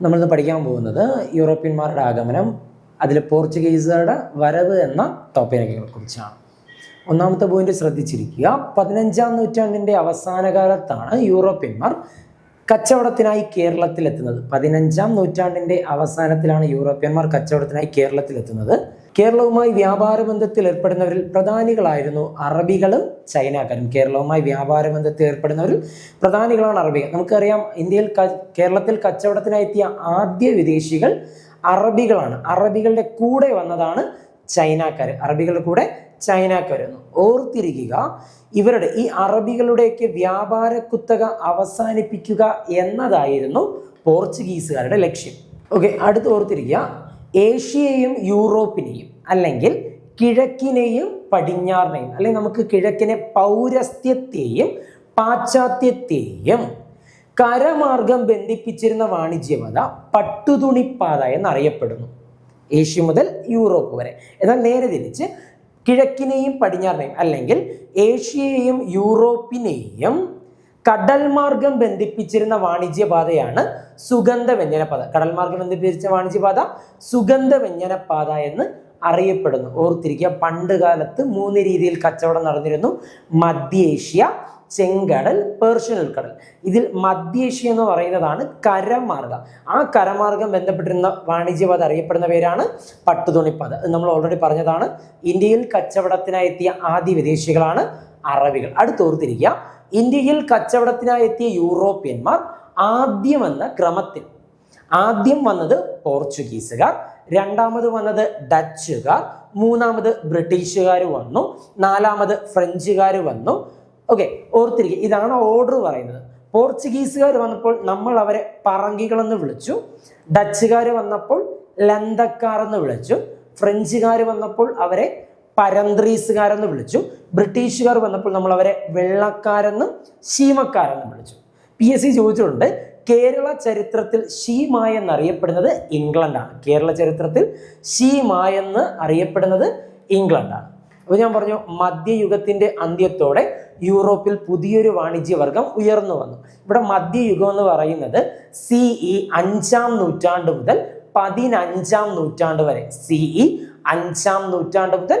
നമ്മളിന്ന് പഠിക്കാൻ പോകുന്നത് യൂറോപ്യന്മാരുടെ ആഗമനം അതിൽ പോർച്ചുഗീസുകാരുടെ വരവ് എന്ന ടോപ്പിനെ കുറിച്ചാണ് ഒന്നാമത്തെ പോയിന്റ് ശ്രദ്ധിച്ചിരിക്കുക. പതിനഞ്ചാം നൂറ്റാണ്ടിന്റെ അവസാന കാലത്താണ് യൂറോപ്യന്മാർ കച്ചവടത്തിനായി കേരളത്തിലെത്തുന്നത്. പതിനഞ്ചാം നൂറ്റാണ്ടിന്റെ അവസാനത്തിലാണ് യൂറോപ്യന്മാർ കച്ചവടത്തിനായി കേരളത്തിലെത്തുന്നത്. കേരളവുമായി വ്യാപാര ബന്ധത്തിൽ ഏർപ്പെടുന്നവരിൽ പ്രധാനികളായിരുന്നു അറബികളും ചൈനക്കാരും. കേരളവുമായി വ്യാപാര ബന്ധത്തിൽ ഏർപ്പെടുന്നവരിൽ പ്രധാനികളാണ് അറബികൾ. നമുക്കറിയാം ഇന്ത്യയിൽ കേരളത്തിൽ കച്ചവടത്തിനായെത്തിയ ആദ്യ വിദേശികൾ അറബികളാണ്. അറബികളുടെ കൂടെ വന്നതാണ് ചൈനക്കാർ അറബികളുടെ കൂടെ ചൈനക്കാർ വന്നു. ഓർത്തിരിക്കുക ഇവരുടെ ഈ അറബികളുടെയൊക്കെ വ്യാപാര കുത്തക അവസാനിപ്പിക്കുക എന്നതായിരുന്നു പോർച്ചുഗീസുകാരുടെ ലക്ഷ്യം. ഓക്കെ അടുത്ത് ഓർത്തിരിക്കുക ഏഷ്യയെയും യൂറോപ്പിനെയും അല്ലെങ്കിൽ കിഴക്കിനെയും പടിഞ്ഞാറിനെയും അല്ലെങ്കിൽ നമുക്ക് കിഴക്കിനെ പൗരസ്ത്യത്തെയും പാശ്ചാത്യത്തെയും കരമാർഗം ബന്ധിപ്പിച്ചിരുന്ന വാണിജ്യപാത പട്ടുതുണിപ്പാത എന്നറിയപ്പെടുന്നു. ഏഷ്യ മുതൽ യൂറോപ്പ് വരെ. എന്നാൽ നേരെ തിരിച്ച് കിഴക്കിനെയും പടിഞ്ഞാറിനെയും അല്ലെങ്കിൽ ഏഷ്യയെയും യൂറോപ്പിനെയും കടൽ മാർഗം ബന്ധിപ്പിച്ചിരുന്ന വാണിജ്യപാതയാണ് സുഗന്ധ വ്യഞ്ജനപാത കടൽ മാർഗം ബന്ധിപ്പിച്ച വാണിജ്യപാത സുഗന്ധ വ്യഞ്ജനപാത എന്ന് അറിയപ്പെടുന്നു. ഓർത്തിരിക്കുക പണ്ട് കാലത്ത് മൂന്ന് രീതിയിൽ കച്ചവടം നടന്നിരുന്നു. മധ്യേഷ്യ ചെങ്കടൽ പേർഷ്യൻ ഉൾക്കടൽ. ഇതിൽ മധ്യേഷ്യ എന്ന് പറയുന്നതാണ് കരമാർഗം. ആ കരമാർഗം ബന്ധപ്പെട്ടിരുന്ന വാണിജ്യപാത അറിയപ്പെടുന്ന പേരാണ് പട്ടുതുണിപ്പാത. നമ്മൾ ഓൾറെഡി പറഞ്ഞതാണ്. ഇന്ത്യയിൽ കച്ചവടത്തിനായി എത്തിയ ആദ്യ വിദേശികളാണ് അറബികൾ. അടുത്തോർത്തിരിക്കുക ഇന്ത്യയിൽ കച്ചവടത്തിനായി എത്തിയ യൂറോപ്യന്മാർ ആദ്യം എന്ന ക്രമത്തിൽ. ആദ്യം വന്നത് പോർച്ചുഗീസുകാർ രണ്ടാമത് വന്നത് ഡച്ചുകാർ മൂന്നാമത് ബ്രിട്ടീഷുകാർ വന്നു നാലാമത് ഫ്രഞ്ചുകാർ വന്നു. ഓക്കെ ഓർത്തിരിക്കുക ഇതാണ് ഓർഡർ പറയുന്നത്. പോർച്ചുഗീസുകാർ വന്നപ്പോൾ നമ്മൾ അവരെ പറങ്കികളെന്ന് വിളിച്ചു ഡച്ചുകാർ വന്നപ്പോൾ ലന്തക്കാർ എന്ന് വിളിച്ചു ഫ്രഞ്ചുകാർ വന്നപ്പോൾ അവരെ പരന്ത്രീസുകാരെന്ന് വിളിച്ചു. ബ്രിട്ടീഷുകാർ വന്നപ്പോൾ നമ്മൾ അവരെ വെള്ളക്കാരെന്നും ശീമക്കാരെന്നും വിളിച്ചു. പി എസ് സി ചോദിച്ചിട്ടുണ്ട് കേരള ചരിത്രത്തിൽ ഷീമായ എന്നറിയപ്പെടുന്നത് ഇംഗ്ലണ്ടാണ്. കേരള ചരിത്രത്തിൽ ഷീമായ എന്ന് അറിയപ്പെടുന്നത് ഇംഗ്ലണ്ടാണ്. അപ്പോൾ ഞാൻ പറഞ്ഞു മധ്യയുഗത്തിന്റെ അന്ത്യത്തോടെ യൂറോപ്പിൽ പുതിയൊരു വാണിജ്യവർഗം ഉയർന്നു വന്നു. ഇവിടെ മധ്യയുഗം എന്ന് പറയുന്നത് സി ഇ അഞ്ചാം നൂറ്റാണ്ട് മുതൽ പതിനഞ്ചാം നൂറ്റാണ്ട് വരെ. സി ഇ അഞ്ചാം നൂറ്റാണ്ട് മുതൽ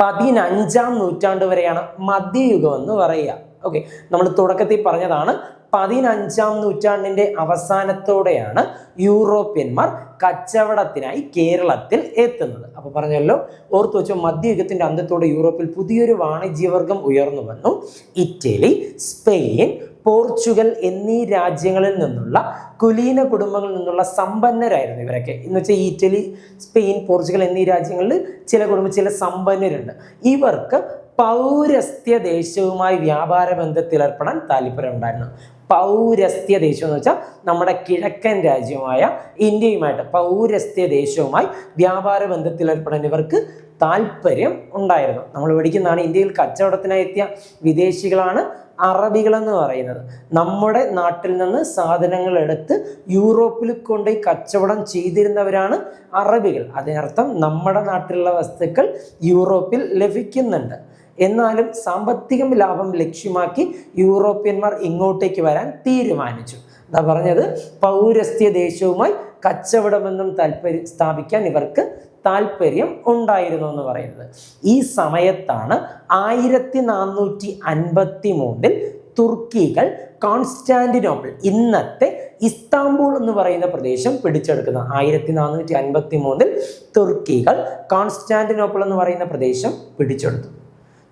പതിനഞ്ചാം നൂറ്റാണ്ട് വരെയാണ് മധ്യയുഗം എന്ന് പറയുക. ഓക്കെ നമ്മൾ തുടക്കത്തിൽ പറഞ്ഞതാണ് പതിനഞ്ചാം നൂറ്റാണ്ടിന്റെ അവസാനത്തോടെയാണ് യൂറോപ്യന്മാർ കച്ചവടത്തിനായി കേരളത്തിൽ എത്തുന്നത്. അപ്പൊ പറഞ്ഞല്ലോ ഓർത്തു വെച്ചോ മധ്യയുഗത്തിന്റെ അന്ത്യത്തോടെ യൂറോപ്പിൽ പുതിയൊരു വാണിജ്യവർഗം ഉയർന്നു വന്നു. ഇറ്റലി സ്പെയിൻ പോർച്ചുഗൽ എന്നീ രാജ്യങ്ങളിൽ നിന്നുള്ള കുലീന കുടുംബങ്ങളിൽ നിന്നുള്ള സമ്പന്നരായിരുന്നു ഇവരൊക്കെ. എന്ന് വെച്ചാൽ ഇറ്റലി സ്പെയിൻ പോർച്ചുഗൽ എന്നീ രാജ്യങ്ങളിൽ ചില കുടുംബം ചില സമ്പന്നരുണ്ട്. ഇവർക്ക് പൗരസ്ത്യ ദേശവുമായി വ്യാപാര ബന്ധത്തിലേർപ്പെടാൻ താല്പര്യമുണ്ടായിരുന്നു. പൗരസ്ത്യ ദേശം എന്ന് വെച്ചാൽ നമ്മുടെ കിഴക്കൻ രാജ്യമായ ഇന്ത്യയുമായിട്ട് പൗരസ്ത്യ ദേശവുമായി വ്യാപാര ബന്ധത്തിലേർപ്പെടാൻ ഇവർക്ക് താല്പര്യം ഉണ്ടായിരുന്നു. നമ്മൾ പഠിക്കുന്നതാണ് ഇന്ത്യയിൽ കച്ചവടത്തിനായി എത്തിയ വിദേശികളാണ് അറബികൾ എന്ന് പറയുന്നത്. നമ്മുടെ നാട്ടിൽ നിന്ന് സാധനങ്ങൾ എടുത്ത് യൂറോപ്പിൽ കൊണ്ടുപോയി കച്ചവടം ചെയ്തിരുന്നവരാണ് അറബികൾ. അതിനർത്ഥം നമ്മുടെ നാട്ടിലുള്ള വസ്തുക്കൾ യൂറോപ്പിൽ ലഭിക്കുന്നുണ്ട്. എന്നാലും സാമ്പത്തികം ലാഭം ലക്ഷ്യമാക്കി യൂറോപ്യന്മാർ ഇങ്ങോട്ടേക്ക് വരാൻ തീരുമാനിച്ചു. എന്താ പറഞ്ഞത് പൗരസ്ത്യ ദേശവുമായി കച്ചവടമെന്നും താല്പര്യം സ്ഥാപിക്കാൻ ഇവർക്ക് താല്പര്യം ഉണ്ടായിരുന്നു എന്ന് പറയുന്നത്. ഈ സമയത്താണ് ആയിരത്തി നാനൂറ്റി അൻപത്തി മൂന്നിൽ തുർക്കികൾ കോൺസ്റ്റാന്റിനോപ്പിൾ ഇന്നത്തെ ഇസ്താംബൂൾ എന്ന് പറയുന്ന പ്രദേശം പിടിച്ചെടുക്കുന്നത്. ആയിരത്തി നാനൂറ്റി അൻപത്തി മൂന്നിൽ തുർക്കികൾ കോൺസ്റ്റാന്റിനോപ്പിൾ എന്ന് പറയുന്ന പ്രദേശം പിടിച്ചെടുത്തു.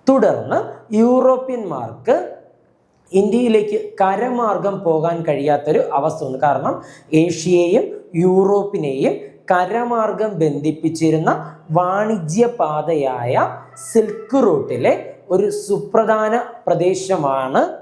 തുടർന്ന് യൂറോപ്യന്മാർക്ക് ഇന്ത്യയിലേക്ക് കരമാർഗം പോകാൻ കഴിയാത്തൊരു അവസ്ഥ വന്നു. കാരണം ഏഷ്യയെയും യൂറോപ്പിനെയും കരമാർഗം ബന്ധിപ്പിച്ചിരുന്ന വാണിജ്യ പാതയായ സിൽക്ക് റൂട്ടിലെ ഒരു സുപ്രധാന പ്രദേശമാണ്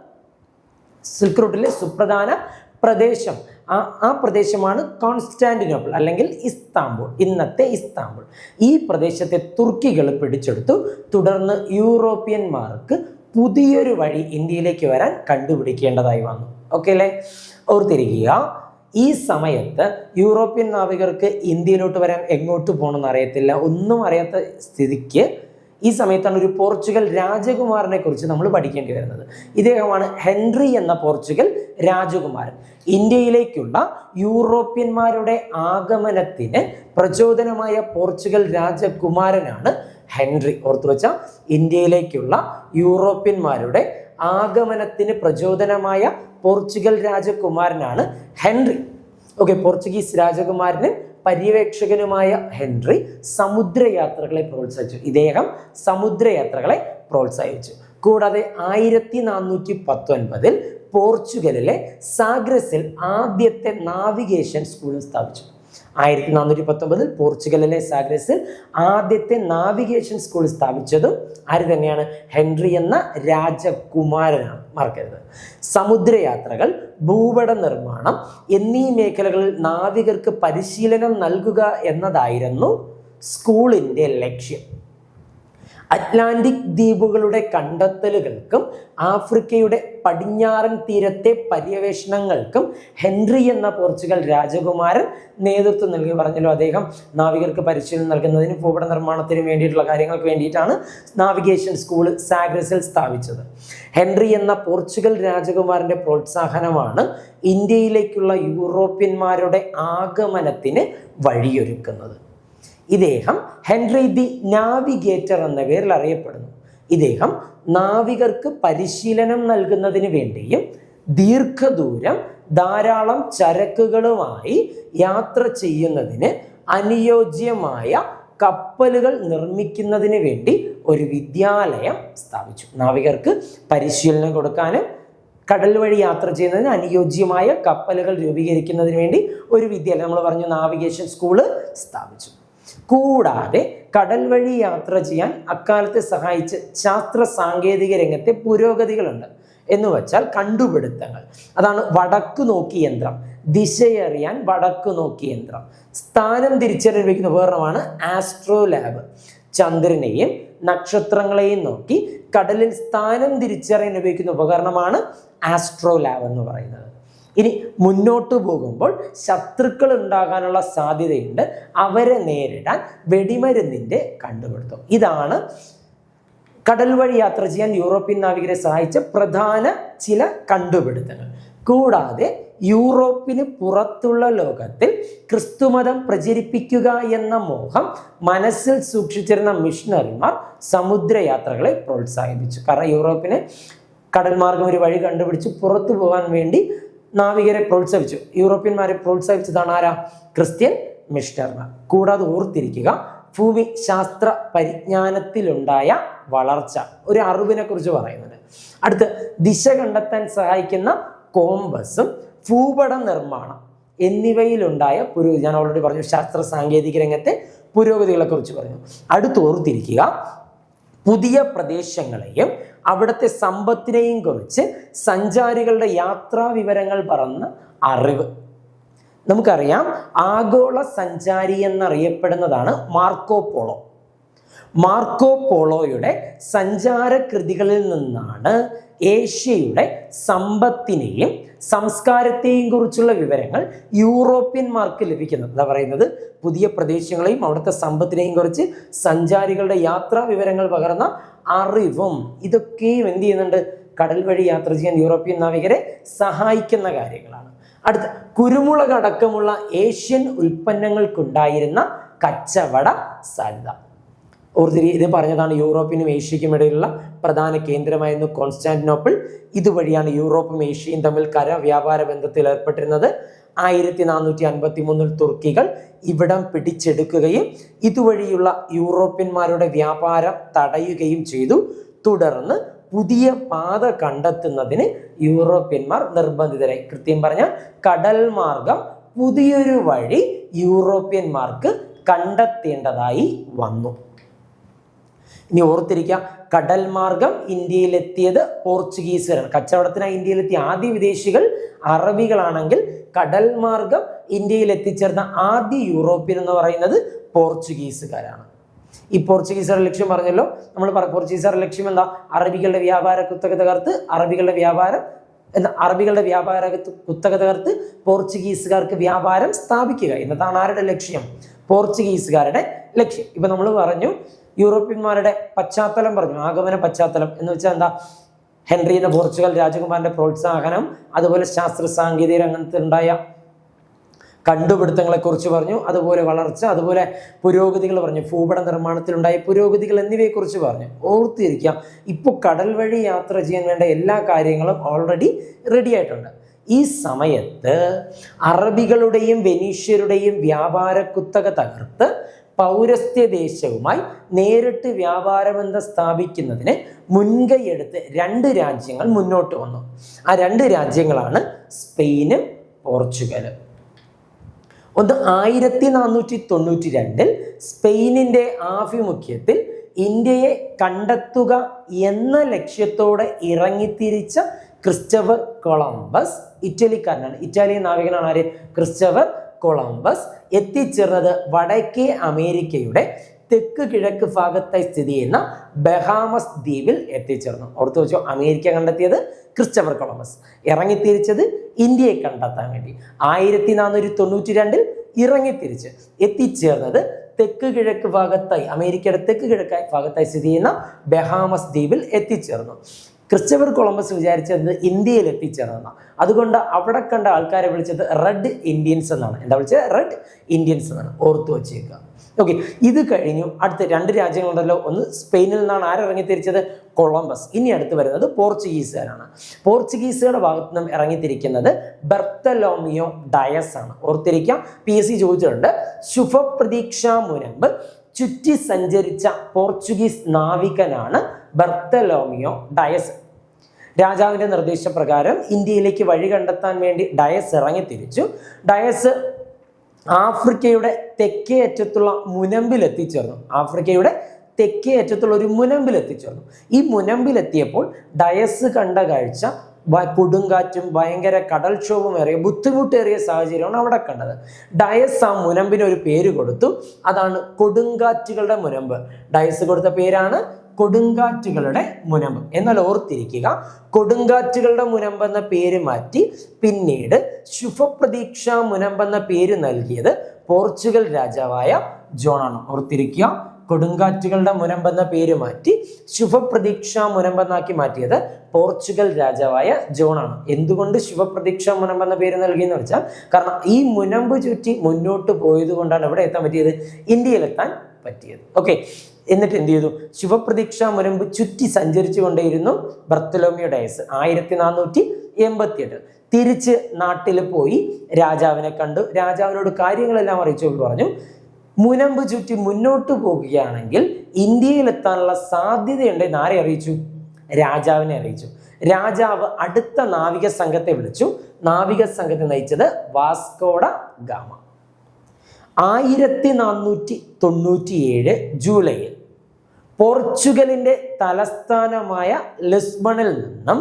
സിൽക്ക് റൂട്ടിലെ സുപ്രധാന പ്രദേശം. ആ ആ പ്രദേശമാണ് കോൺസ്റ്റാന്റിനോപ്പിൾ അല്ലെങ്കിൽ ഇസ്താംബുൾ. ഇന്നത്തെ ഇസ്താംബുൾ. ഈ പ്രദേശത്തെ തുർക്കികൾ പിടിച്ചെടുത്തു. തുടർന്ന് യൂറോപ്യന്മാർക്ക് പുതിയൊരു വഴി ഇന്ത്യയിലേക്ക് വരാൻ കണ്ടുപിടിക്കേണ്ടതായി വന്നു. ഓക്കെ അല്ലേ? ഓർത്തിരിക്കുക ഈ സമയത്ത് യൂറോപ്യൻ നാവികർക്ക് ഇന്ത്യയിലോട്ട് വരാൻ എങ്ങോട്ട് പോകണമെന്ന് അറിയത്തില്ല. ഒന്നും അറിയാത്ത സ്ഥിതിക്ക് ഈ സമയത്താണ് ഒരു പോർച്ചുഗൽ രാജകുമാരനെ കുറിച്ച് നമ്മൾ പഠിക്കേണ്ടി വരുന്നത്. ഇദ്ദേഹമാണ് ഹെൻറി എന്ന പോർച്ചുഗൽ രാജകുമാരൻ. ഇന്ത്യയിലേക്കുള്ള യൂറോപ്യന്മാരുടെ ആഗമനത്തിന് പ്രചോദനമായ പോർച്ചുഗൽ രാജകുമാരനാണ് ഹെൻറി. ഓർത്തു ഇന്ത്യയിലേക്കുള്ള യൂറോപ്യന്മാരുടെ ആഗമനത്തിന് പ്രചോദനമായ പോർച്ചുഗൽ രാജകുമാരനാണ് ഹെൻറി. ഓക്കെ പോർച്ചുഗീസ് രാജകുമാരന് പര്യവേക്ഷകനുമായ ഹെൻറി സമുദ്രയാത്രകളെ പ്രോത്സാഹിച്ചു ഇദ്ദേഹം സമുദ്രയാത്രകളെ പ്രോത്സാഹിച്ചു കൂടാതെ ആയിരത്തി നാനൂറ്റി പത്തൊൻപതിൽ പോർച്ചുഗലിലെ സാഗ്രസിൽ ആദ്യത്തെ നാവിഗേഷൻ സ്കൂൾ സ്ഥാപിച്ചു. ആയിരത്തി നാനൂറ്റി പത്തൊമ്പതിൽ പോർച്ചുഗലിലെ സാഗ്രസിൽ ആദ്യത്തെ നാവിഗേഷൻ സ്കൂൾ സ്ഥാപിച്ചതും ആര് തന്നെയാണ്? ഹെൻറി എന്ന രാജകുമാരനാണ്. മറക്കരുത്. സമുദ്രയാത്രകൾ ഭൂപട നിർമ്മാണം എന്നീ മേഖലകളിൽ നാവികർക്ക് പരിശീലനം നൽകുക എന്നതായിരുന്നു സ്കൂളിന്റെ ലക്ഷ്യം. അറ്റ്ലാന്റിക് ദ്വീപുകളുടെ കണ്ടെത്തലുകൾക്കും ആഫ്രിക്കയുടെ പടിഞ്ഞാറൻ തീരത്തെ പര്യവേഷണങ്ങൾക്കും ഹെൻറി എന്ന പോർച്ചുഗൽ രാജകുമാരൻ നേതൃത്വം നൽകി. പറഞ്ഞല്ലോ അദ്ദേഹം നാവികർക്ക് പരിശീലനം നൽകുന്നതിന് ഭൂപട നിർമ്മാണത്തിന് വേണ്ടിയിട്ടുള്ള കാര്യങ്ങൾക്ക് വേണ്ടിയിട്ടാണ് നാവിഗേഷൻ സ്കൂൾ സാഗ്രസിൽ സ്ഥാപിച്ചത്. ഹെൻറി എന്ന പോർച്ചുഗൽ രാജകുമാരന്റെ പ്രോത്സാഹനമാണ് ഇന്ത്യയിലേക്കുള്ള യൂറോപ്യന്മാരുടെ ആഗമനത്തിന് വഴിയൊരുക്കുന്നത്. ഇദ്ദേഹം ഹെൻറി ദി നാവിഗേറ്റർ എന്ന പേരിൽ അറിയപ്പെടുന്നു. ഇദ്ദേഹം നാവികർക്ക് പരിശീലനം നൽകുന്നതിന് വേണ്ടിയും ദീർഘദൂരം ധാരാളം ചരക്കുകളുമായി യാത്ര ചെയ്യുന്നതിന് അനുയോജ്യമായ കപ്പലുകൾ നിർമ്മിക്കുന്നതിന് വേണ്ടി ഒരു വിദ്യാലയം സ്ഥാപിച്ചു. നാവികർക്ക് പരിശീലനം കൊടുക്കാനും കടൽ വഴി യാത്ര ചെയ്യുന്നതിന് അനുയോജ്യമായ കപ്പലുകൾ രൂപീകരിക്കുന്നതിന് വേണ്ടി ഒരു വിദ്യാലയം നമ്മൾ പറഞ്ഞു നാവിഗേഷൻ സ്കൂൾ സ്ഥാപിച്ചു. കൂടാതെ കടൽ വഴി യാത്ര ചെയ്യാൻ അക്കാലത്തെ സഹായിച്ച ശാസ്ത്ര സാങ്കേതിക രംഗത്തെ പുരോഗതികളുണ്ട്. എന്ന് വെച്ചാൽ കണ്ടുപിടുത്തങ്ങൾ. അതാണ് വടക്കു നോക്കി യന്ത്രം. ദിശയറിയാൻ വടക്കു നോക്കി യന്ത്രം. സ്ഥാനം തിരിച്ചറിയിക്കുന്ന ഉപകരണമാണ് ആസ്ട്രോ ലാബ്. ചന്ദ്രനെയും നക്ഷത്രങ്ങളെയും നോക്കി കടലിൽ സ്ഥാനം തിരിച്ചറിയാൻ ഉപയോഗിക്കുന്ന ഉപകരണമാണ് ആസ്ട്രോ ലാബ് എന്ന് പറയുന്നത്. ഇനി മുന്നോട്ട് പോകുമ്പോൾ ശത്രുക്കൾ ഉണ്ടാകാനുള്ള സാധ്യതയുണ്ട്. അവരെ നേരിടാൻ വെടിമരുന്നിന്റെ കണ്ടുപിടുത്തം. ഇതാണ് കടൽ വഴി യാത്ര ചെയ്യാൻ യൂറോപ്യൻ നാവികരെ സഹായിച്ച പ്രധാന ചില കണ്ടുപിടുത്തങ്ങൾ. കൂടാതെ യൂറോപ്പിന് പുറത്തുള്ള ലോകത്തിൽ ക്രിസ്തുമതം പ്രചരിപ്പിക്കുക എന്ന മോഹം മനസ്സിൽ സൂക്ഷിച്ചിരുന്ന മിഷണറിമാർ സമുദ്രയാത്രകളെ പ്രോത്സാഹിപ്പിച്ചു. കാരണം യൂറോപ്പിന് കടൽമാർഗം ഒരു വഴി കണ്ടുപിടിച്ച് പുറത്തു പോകാൻ വേണ്ടി നാവികരെ പ്രോത്സാഹിപ്പിച്ചു. യൂറോപ്യന്മാരെ പ്രോത്സാഹിപ്പിച്ചതാണ് ആരാ? ക്രിസ്ത്യൻ മിഷണർമാർ കൂടാതെ ഓർത്തിരിക്കുക ഭൂമി ശാസ്ത്ര പരിജ്ഞാനത്തിലുണ്ടായ വളർച്ച. ഒരു അറിവിനെ കുറിച്ച് പറയുന്നുണ്ട്. അടുത്ത് ദിശ കണ്ടെത്താൻ സഹായിക്കുന്ന കോമ്പസും ഭൂപട നിർമ്മാണം എന്നിവയിലുണ്ടായ പുരോഗതി ഞാൻ ഓൾറെഡി പറഞ്ഞു ശാസ്ത്ര സാങ്കേതിക രംഗത്തെ പുരോഗതികളെ കുറിച്ച് പറഞ്ഞു. അടുത്ത് ഓർത്തിരിക്കുക പുതിയ പ്രദേശങ്ങളെയും അവിടുത്തെ സമ്പത്തിനെയും കുറിച്ച് സഞ്ചാരികളുടെ യാത്രാ വിവരങ്ങൾ പറഞ്ഞ അറിവ്. നമുക്കറിയാം ആഗോള സഞ്ചാരി എന്നറിയപ്പെടുന്നതാണ് മാർക്കോ പോളോ. മാർക്കോ പോളോയുടെ സഞ്ചാരകൃതികളിൽ നിന്നാണ് ഏഷ്യയുടെ സമ്പത്തിനെയും സംസ്കാരത്തെയും കുറിച്ചുള്ള വിവരങ്ങൾ യൂറോപ്യന്മാർക്ക് ലഭിക്കുന്നത്. എന്താ പറയുന്നത് പുതിയ പ്രദേശങ്ങളെയും അവിടുത്തെ സമ്പത്തിനെയും കുറിച്ച് സഞ്ചാരികളുടെ യാത്രാ വിവരങ്ങൾ പകർന്ന അറിവും ഇതൊക്കെയും എന്ത് ചെയ്യുന്നുണ്ട്? കടൽ വഴി യാത്ര ചെയ്യാൻ യൂറോപ്യൻ നാവികരെ സഹായിക്കുന്ന കാര്യങ്ങളാണ്. അടുത്ത കുരുമുളക് അടക്കമുള്ള ഏഷ്യൻ ഉൽപ്പന്നങ്ങൾക്കുണ്ടായിരുന്ന കച്ചവട സാധ്യത ഓർത്തിരി ഇത് പറഞ്ഞതാണ് യൂറോപ്പിനും ഏഷ്യയ്ക്കും ഇടയിലുള്ള പ്രധാന കേന്ദ്രമായിരുന്നു കോൺസ്റ്റാന്റിനോപ്പിൾ. ഇതുവഴിയാണ് യൂറോപ്പും ഏഷ്യയും തമ്മിൽ കര വ്യാപാര ബന്ധത്തിൽ ഏർപ്പെട്ടിരുന്നത്. ആയിരത്തി നാനൂറ്റി അൻപത്തി മൂന്നിൽ തുർക്കികൾ ഇവിടം പിടിച്ചെടുക്കുകയും ഇതുവഴിയുള്ള യൂറോപ്യന്മാരുടെ വ്യാപാരം തടയുകയും ചെയ്തു. തുടർന്ന് പുതിയ പാത കണ്ടെത്തുന്നതിന് യൂറോപ്യന്മാർ നിർബന്ധിതരായി. കൃത്യം പറഞ്ഞാൽ കടൽ മാർഗം പുതിയൊരു വഴി യൂറോപ്യന്മാർക്ക് കണ്ടെത്തേണ്ടതായി വന്നു. ഇനി ഓർത്തിരിക്കുക കടൽ മാർഗം ഇന്ത്യയിലെത്തിയത് പോർച്ചുഗീസുകാരാണ്. കച്ചവടത്തിനായി ഇന്ത്യയിലെത്തിയ ആദ്യ വിദേശികൾ അറബികളാണെങ്കിൽ കടൽ മാർഗം ഇന്ത്യയിൽ എത്തിച്ചേർന്ന ആദ്യ യൂറോപ്യൻ എന്ന് പറയുന്നത് പോർച്ചുഗീസുകാരാണ്. ഈ പോർച്ചുഗീസുകാരുടെ ലക്ഷ്യം പറഞ്ഞല്ലോ. നമ്മൾ പറ പോർച്ചുഗീസുകാരുടെ ലക്ഷ്യം എന്താ? അറബികളുടെ വ്യാപാര കുത്തക തകർത്ത് അറബികളുടെ വ്യാപാരം എന്ന അറബികളുടെ വ്യാപാര കുത്തക തകർത്ത് പോർച്ചുഗീസുകാർക്ക് വ്യാപാരം സ്ഥാപിക്കുക എന്നതാണ് ആരുടെ ലക്ഷ്യം? പോർച്ചുഗീസുകാരുടെ ലക്ഷ്യം. ഇപ്പൊ നമ്മൾ പറഞ്ഞു യൂറോപ്യന്മാരുടെ പശ്ചാത്തലം പറഞ്ഞു ആഗമന പശ്ചാത്തലം എന്ന് വെച്ചാൽ എന്താ? ഹെൻറി എന്ന പോർച്ചുഗൽ രാജകുമാരന്റെ പ്രോത്സാഹനം അതുപോലെ ശാസ്ത്ര സാങ്കേതിക രംഗത്തുണ്ടായ കണ്ടുപിടുത്തങ്ങളെക്കുറിച്ച് പറഞ്ഞു അതുപോലെ വളർച്ച അതുപോലെ പുരോഗതികൾ പറഞ്ഞു ഭൂപട നിർമ്മാണത്തിലുണ്ടായ പുരോഗതികൾ എന്നിവയെക്കുറിച്ച് പറഞ്ഞു. ഓർത്തിരിക്കാം ഇപ്പോൾ കടൽ വഴി യാത്ര ചെയ്യാൻ വേണ്ട എല്ലാ കാര്യങ്ങളും ഓൾറെഡി റെഡി ആയിട്ടുണ്ട്. ഈ സമയത്ത് അറബികളുടെയും വെനീഷ്യരുടെയും വ്യാപാര കുത്തക തകർത്ത് പൗരസ്ത്യ ദേശവുമായി നേരിട്ട് വ്യാപാരബന്ധം സ്ഥാപിക്കുന്നതിന് മുൻകൈയെടുത്ത് രണ്ട് രാജ്യങ്ങൾ മുന്നോട്ട് വന്നു. ആ രണ്ട് രാജ്യങ്ങളാണ് സ്പെയിനും പോർച്ചുഗലും. ഒന്ന് ആയിരത്തി നാനൂറ്റി തൊണ്ണൂറ്റി രണ്ടിൽ സ്പെയിനിന്റെ ആഭിമുഖ്യത്തിൽ ഇന്ത്യയെ കണ്ടെത്തുക എന്ന ലക്ഷ്യത്തോടെ ഇറങ്ങിത്തിരിച്ച ക്രിസ്റ്റഫർ കൊളംബസ് ഇറ്റലിക്കാരനാണ്. ഇറ്റാലിയൻ നാവികനാണ് ആര്? ക്രിസ്റ്റഫർ കൊളംബസ് എത്തിച്ചേർന്നത് വടക്കേ അമേരിക്കയുടെ തെക്ക് കിഴക്ക് ഭാഗത്തായി സ്ഥിതി ചെയ്യുന്ന ബഹാമസ് ദ്വീപിൽ എത്തിച്ചേർന്നു. ഓർത്തു വെച്ചോ അമേരിക്ക കണ്ടെത്തിയത് ക്രിസ്റ്റഫർ കൊളംബസ്. ഇറങ്ങിത്തിരിച്ചത് ഇന്ത്യയെ കണ്ടെത്താൻ വേണ്ടി. ആയിരത്തി നാനൂറ്റി തൊണ്ണൂറ്റി രണ്ടിൽ ഇറങ്ങിത്തിരിച്ച് എത്തിച്ചേർന്നത് തെക്ക് കിഴക്ക് ഭാഗത്തായി അമേരിക്കയുടെ തെക്ക് കിഴക്കായി ഭാഗത്തായി സ്ഥിതി ചെയ്യുന്ന ബഹാമസ് ദ്വീപിൽ എത്തിച്ചേർന്നു. ക്രിസ്റ്റഫർ കൊളംബസ് വിചാരിച്ചത് ഇന്ത്യയിൽ എത്തിച്ചേർന്ന അതുകൊണ്ട് അവിടെ കണ്ട ആൾക്കാരെ വിളിച്ചത് റെഡ് ഇന്ത്യൻസ് എന്നാണ്. എന്താ വിളിച്ചത്? റെഡ് ഇന്ത്യൻസ് എന്നാണ്. ഓർത്തു വച്ചേക്കുക ഓക്കെ ഇത് കഴിഞ്ഞു. അടുത്ത രണ്ട് രാജ്യങ്ങളുണ്ടല്ലോ. ഒന്ന് സ്പെയിനിൽ നിന്നാണ് ആരിറങ്ങി തിരിച്ചത്? കൊളംബസ്. ഇനി അടുത്ത് വരുന്നത് പോർച്ചുഗീസുകാരാണ്. പോർച്ചുഗീസുകളുടെ ഭാഗത്തു നിന്നും ഇറങ്ങിത്തിരിക്കുന്നത് ബർത്തലോമിയോ ഡയസ് ആണ്. ഓർത്തിരിക്കാം. പി എസ് സി ചോദിച്ചിട്ടുണ്ട്. ശുഭപ്രതീക്ഷാ മുനമ്പ് ചുറ്റി സഞ്ചരിച്ച പോർച്ചുഗീസ് നാവികനാണ് ബർത്തലോമിയോ ഡയസ്. രാജാവിന്റെ നിർദ്ദേശപ്രകാരം ഇന്ത്യയിലേക്ക് വഴി കണ്ടെത്താൻ വേണ്ടി ഡയസ് ഇറങ്ങി തിരിച്ചു. ഡയസ് ആഫ്രിക്കയുടെ തെക്കേ അറ്റത്തുള്ള മുനമ്പിൽ എത്തിച്ചേർന്നു ആഫ്രിക്കയുടെ തെക്കേ അറ്റത്തുള്ള ഒരു മുനമ്പിൽ എത്തിച്ചേർന്നു ഈ മുനമ്പിൽ എത്തിയപ്പോൾ ഡയസ് കണ്ട കാഴ്ച കൊടുങ്കാറ്റും ഭയങ്കര കടൽക്ഷോഭം ഏറിയ ബുദ്ധിമുട്ടേറിയ സാഹചര്യമാണ് അവിടെ കണ്ടത്. ഡയസ് ആ മുനമ്പിന് ഒരു പേര് കൊടുത്തു. അതാണ് കൊടുങ്കാറ്റുകളുടെ മുനമ്പ്. ഡയസ് കൊടുത്ത പേരാണ് കൊടുങ്കാറ്റുകളുടെ മുനമ്പ്. എന്നാൽ ഓർത്തിരിക്കുക കൊടുങ്കാറ്റുകളുടെ മുനമ്പ് എന്ന പേര് മാറ്റി പിന്നീട് ശുഭപ്രതീക്ഷ മുനമ്പ് എന്ന പേര് നൽകിയത് പോർച്ചുഗൽ രാജാവായ ജോണാണ്. ഓർത്തിരിക്കുക കൊടുങ്കാറ്റുകളുടെ മുനമ്പ് എന്ന പേര് മാറ്റി ശുഭപ്രതീക്ഷ മുനമ്പെന്നാക്കി മാറ്റിയത് പോർച്ചുഗൽ രാജാവായ ജോണാണ്. എന്തുകൊണ്ട് ശുഭപ്രതീക്ഷ മുനമ്പ് എന്ന പേര് എന്ന് വെച്ചാൽ കാരണം ഈ മുനമ്പ് ചുറ്റി മുന്നോട്ട് പോയത് കൊണ്ടാണ് ഇവിടെ എത്താൻ പറ്റിയത്? ഇന്ത്യയിലെത്താൻ പറ്റിയത്. ഓക്കെ എന്നിട്ട് എന്ത് ചെയ്തു? ശുഭപ്രതീക്ഷ മുരമ്പ് ചുറ്റി സഞ്ചരിച്ചു കൊണ്ടേയിരുന്നു ബർത്തലോമിയോ ഡയസ്. ആയിരത്തി നാനൂറ്റി എൺപത്തി എട്ട് തിരിച്ച് നാട്ടിൽ പോയി രാജാവിനെ കണ്ടു. രാജാവിനോട് കാര്യങ്ങളെല്ലാം അറിയിച്ചു. പറഞ്ഞു മുനമ്പ് ചുറ്റി മുന്നോട്ട് പോകുകയാണെങ്കിൽ ഇന്ത്യയിൽ എത്താനുള്ള സാധ്യതയുണ്ടെന്ന് ആരെ അറിയിച്ചു? രാജാവിനെ അറിയിച്ചു. രാജാവ് അടുത്ത നാവിക സംഘത്തെ വിളിച്ചു. നാവിക സംഘത്തെ നയിച്ചത് വാസ്കോഡ ഗാമ. ആയിരത്തി നാനൂറ്റി തൊണ്ണൂറ്റിയേഴ് ജൂലൈയിൽ പോർച്ചുഗലിന്റെ തലസ്ഥാനമായ ലിസ്ബണിൽ നിന്നും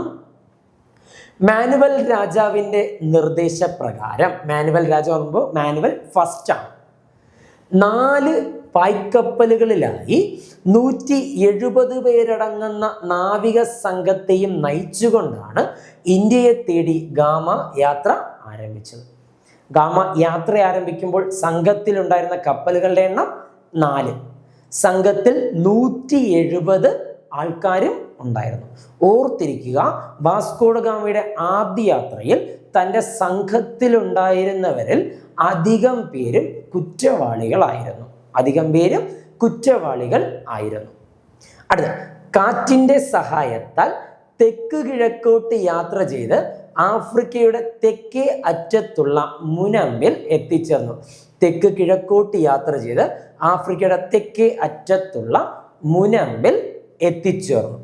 മാനുവൽ രാജാവിന്റെ നിർദ്ദേശപ്രകാരം മാനുവൽ രാജാവ് പറയുമ്പോൾ മാനുവൽ ഫസ്റ്റ് ആണ്. നാല് പായ്ക്കപ്പലുകളിലായി നൂറ്റി എഴുപത് പേരടങ്ങുന്ന നാവിക സംഘത്തെയും നയിച്ചുകൊണ്ടാണ് ഇന്ത്യയെ തേടി ഗാമ യാത്ര ആരംഭിച്ചത്. ഗാമ യാത്ര ആരംഭിക്കുമ്പോൾ സംഘത്തിലുണ്ടായിരുന്ന കപ്പലുകളുടെ എണ്ണം നാല്. സംഘത്തിൽ നൂറ്റി എഴുപത് ആൾക്കാരും ഉണ്ടായിരുന്നു. ഓർത്തിരിക്കുക വാസ്കോഡഗാമയുടെ ആദ്യ യാത്രയിൽ തന്റെ സംഘത്തിലുണ്ടായിരുന്നവരിൽ അധികം പേരും കുറ്റവാളികളായിരുന്നു. അധികം പേരും കുറ്റവാളികൾ ആയിരുന്നു. അടുത്ത കാറ്റിന്റെ സഹായത്താൽ തെക്ക് കിഴക്കോട്ട് യാത്ര ചെയ്ത് ആഫ്രിക്കയുടെ തെക്കേ അറ്റത്തുള്ള മുനമ്പിൽ എത്തിച്ചേർന്നു. തെക്ക് കിഴക്കോട്ട് യാത്ര ചെയ്ത് ആഫ്രിക്കയുടെ തെക്കേ അറ്റത്തുള്ള മുനമ്പിൽ എത്തിച്ചേർന്നു.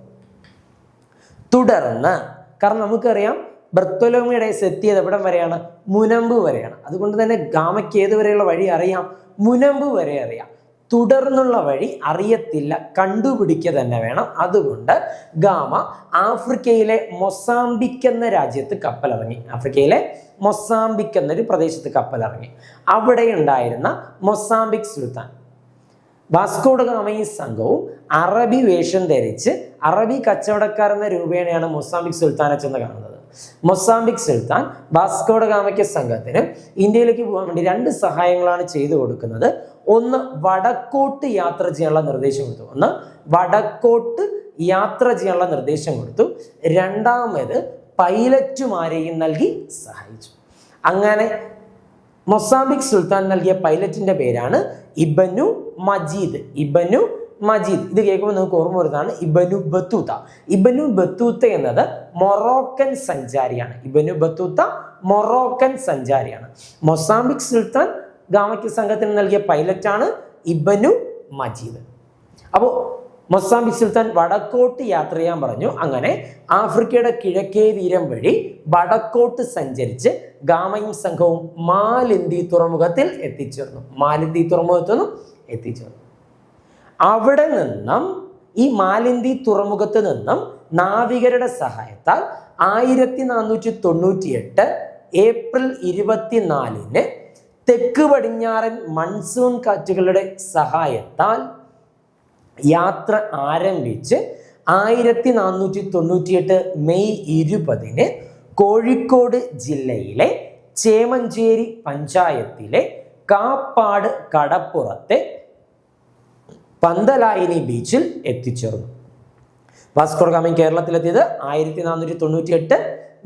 തുടർന്ന് കാരണം നമുക്കറിയാം ബർത്തോലോമിയുടെ എത്തിയത് എവിടം വരെയാണ്? മുനമ്പ് വരെയാണ്. അതുകൊണ്ട് തന്നെ ഗാമയ്ക്ക് ഏതുവരെയുള്ള വഴി അറിയാം. മുനമ്പ് വരെ അറിയാം. തുടർന്നുള്ള വഴി അറിയത്തില്ല കണ്ടുപിടിക്കുക തന്നെ വേണം. അതുകൊണ്ട് ഗാമ ആഫ്രിക്കയിലെ മൊസാംബിക് എന്ന രാജ്യത്ത് കപ്പലിറങ്ങി. ആഫ്രിക്കയിലെ മൊസാംബിക് എന്നൊരു പ്രദേശത്ത് കപ്പലിറങ്ങി. അവിടെ ഉണ്ടായിരുന്ന മൊസാംബിക് സുൽത്താൻ. വാസ്കോഡ ഗാമയും സംഘവും അറബി വേഷം ധരിച്ച് അറബി കച്ചവടക്കാർ എന്ന രൂപേണയാണ് മൊസാംബിക് സുൽത്താനെ ചെന്ന് കാണുന്നത്. മൊസാംബിക് സുൽത്താൻ ബാസ്കോഡ ഗാമയ്ക്ക് സംഘത്തിന് ഇന്ത്യയിലേക്ക് പോകാൻ വേണ്ടി രണ്ട് സഹായങ്ങളാണ് ചെയ്തു കൊടുക്കുന്നത്. ഒന്ന് വടക്കോട്ട് യാത്ര ചെയ്യാനുള്ള നിർദ്ദേശം കൊടുത്തു. ഒന്ന് വടക്കോട്ട് യാത്ര ചെയ്യാനുള്ള നിർദ്ദേശം കൊടുത്തു. രണ്ടാമത് പൈലറ്റുമാരെയും നൽകി സഹായിച്ചു. അങ്ങനെ മൊസാംബിക് സുൽത്താൻ നൽകിയ പൈലറ്റിന്റെ പേരാണ് ഇബനു മജീദ്. ഇബനു മജീദ്. ഇത് കേൾക്കുമ്പോൾ നിങ്ങൾക്ക് ഓർമ്മ വരുന്നതാണ് ഇബനു ബത്തൂത്ത. ഇബനു ബത്തൂത്ത എന്നത് മൊറോക്കൻ സഞ്ചാരിയാണ്. ഇബനു ബത്തൂത്ത മൊറോക്കൻ സഞ്ചാരിയാണ്. മൊസാംബിക് സുൽത്താൻ ഗാമയ്ക്ക് സംഘത്തിന് നൽകിയ പൈലറ്റാണ് ഇബനു മജീദ്. അപ്പോൾ മൊസാംബിക് സുൽത്താൻ വടക്കോട്ട് യാത്ര ചെയ്യാൻ പറഞ്ഞു. അങ്ങനെ ആഫ്രിക്കയുടെ കിഴക്കേ തീരം വഴി വടക്കോട്ട് സഞ്ചരിച്ച് ഗാമയും സംഘവും മാലിന്തി തുറമുഖത്തിൽ എത്തിച്ചേർന്നു. മാലിന്തി തുറമുഖത്തു നിന്നും എത്തിച്ചേർന്നു. അവിടെ നിന്നും ഈ മാലിന്തി തുറമുഖത്ത് നിന്നും നാവികരുടെ സഹായത്താൽ ആയിരത്തി നാനൂറ്റി തൊണ്ണൂറ്റി എട്ട് ഏപ്രിൽ ഇരുപത്തിനാലിന് തെക്ക് പടിഞ്ഞാറൻ മൺസൂൺ കാറ്റുകളുടെ സഹായത്താൽ യാത്ര ആരംഭിച്ച് ആയിരത്തി നാനൂറ്റി തൊണ്ണൂറ്റിയെട്ട് മെയ് ഇരുപതിന് കോഴിക്കോട് ജില്ലയിലെ ചേമഞ്ചേരി പഞ്ചായത്തിലെ കാപ്പാട് കടപ്പുറത്തെ പന്തലായിനി ബീച്ചിൽ എത്തിച്ചേർന്നു. വാസ്കോർ ഗാമൻ കേരളത്തിലെത്തിയത് ആയിരത്തി നാനൂറ്റി തൊണ്ണൂറ്റി എട്ട്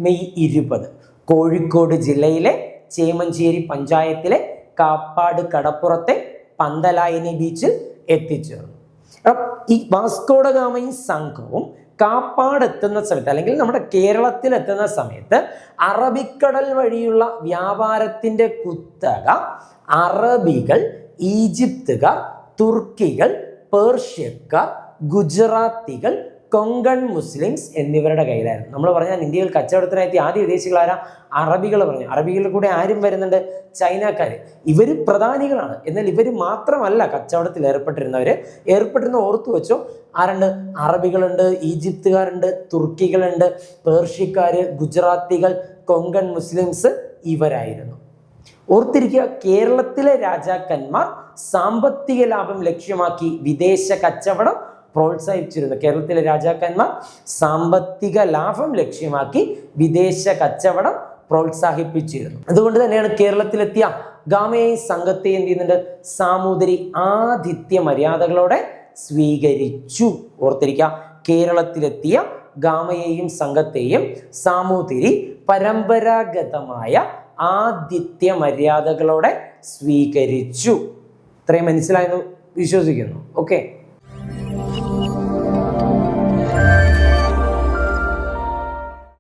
മെയ് ഇരുപത്. കോഴിക്കോട് ജില്ലയിലെ ചേമഞ്ചേരി പഞ്ചായത്തിലെ കാപ്പാട് കടപ്പുറത്തെ പന്തലായനി ബീച്ചിൽ എത്തിച്ചേർന്നു. ഈ വാസ്കോഡ ഗാമയും സംഘവും കാപ്പാട് എത്തുന്ന സമയത്ത് അല്ലെങ്കിൽ നമ്മുടെ കേരളത്തിൽ എത്തുന്ന സമയത്ത് അറബിക്കടൽ വഴിയുള്ള വ്യാപാരത്തിന്റെ കുത്തക അറബികൾ ഈജിപ്തുകാർ തുർക്കികൾ പേർഷ്യക്കാർ ഗുജറാത്തികൾ കൊങ്കൺ മുസ്ലിംസ് എന്നിവരുടെ കയ്യിലായിരുന്നു. നമ്മൾ പറഞ്ഞാൽ ഇന്ത്യയിൽ കച്ചവടത്തിനായി ആദ്യ വിദേശികൾ ആരാ? അറബികൾ പറഞ്ഞു. അറബികളുടെ കൂടെ ആരും വരുന്നുണ്ട്? ചൈനക്കാർ ഇവർ പ്രധാനികളാണ്. എന്നാൽ ഇവർ മാത്രമല്ല കച്ചവടത്തിൽ ഏർപ്പെട്ടിരുന്നവർ ഏർപ്പെട്ടിരുന്ന ഓർത്തു വെച്ചോ? ആരുണ്ട് അറബികളുണ്ട് ഈജിപ്തുകാരുണ്ട് തുർക്കികളുണ്ട് പേർഷ്യക്കാർ ഗുജറാത്തികൾ കൊങ്കൺ മുസ്ലിംസ് ഇവരായിരുന്നു. ഓർത്തിരിക്കുക കേരളത്തിലെ രാജാക്കന്മാർ സാമ്പത്തിക ലാഭം ലക്ഷ്യമാക്കി വിദേശ കച്ചവടം പ്രോത്സാഹിപ്പിച്ചിരുന്നു. കേരളത്തിലെ രാജാക്കന്മാർ സാമ്പത്തിക ലാഭം ലക്ഷ്യമാക്കി വിദേശ കച്ചവടം പ്രോത്സാഹിപ്പിച്ചിരുന്നു. അതുകൊണ്ട് തന്നെയാണ് കേരളത്തിലെത്തിയ ഗാമയെ സംഘത്തെ എന്ത് ചെയ്യുന്നുണ്ട്? സാമൂതിരി ആതിഥ്യ മര്യാദകളോടെ സ്വീകരിച്ചു. ഓർത്തിരിക്കുക കേരളത്തിലെത്തിയ ഗാമയെയും സംഘത്തെയും സാമൂതിരി പരമ്പരാഗതമായ ആതിഥ്യ മര്യാദകളോടെ സ്വീകരിച്ചു. ഇത്രയും മനസ്സിലായെന്ന് വിശ്വസിക്കുന്നു. ഓക്കെ